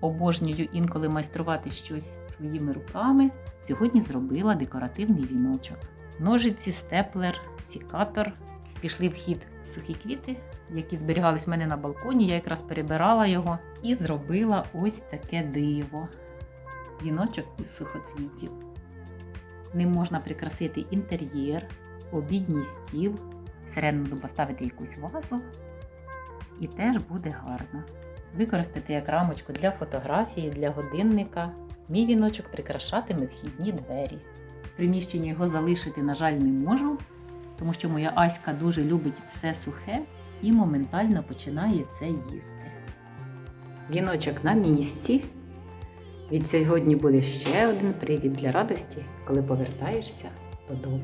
Обожнюю інколи майструвати щось своїми руками. Сьогодні зробила декоративний віночок. Ножиці, степлер, сікатор. Пішли в хід сухі квіти, які зберігались в мене на балконі. Я якраз перебирала його і зробила ось таке диво. Віночок із сухоцвітів. Ним можна прикрасити інтер'єр, обідній стіл. Всередину поставити якусь вазу. І теж буде гарно. Використати як рамочку для фотографії, для годинника. Мій віночок прикрашатиме вхідні двері. В приміщенні його залишити, на жаль, не можу, тому що моя Аська дуже любить все сухе і моментально починає це їсти. Віночок на місці. Від сьогодні буде ще один привід для радості, коли повертаєшся додому.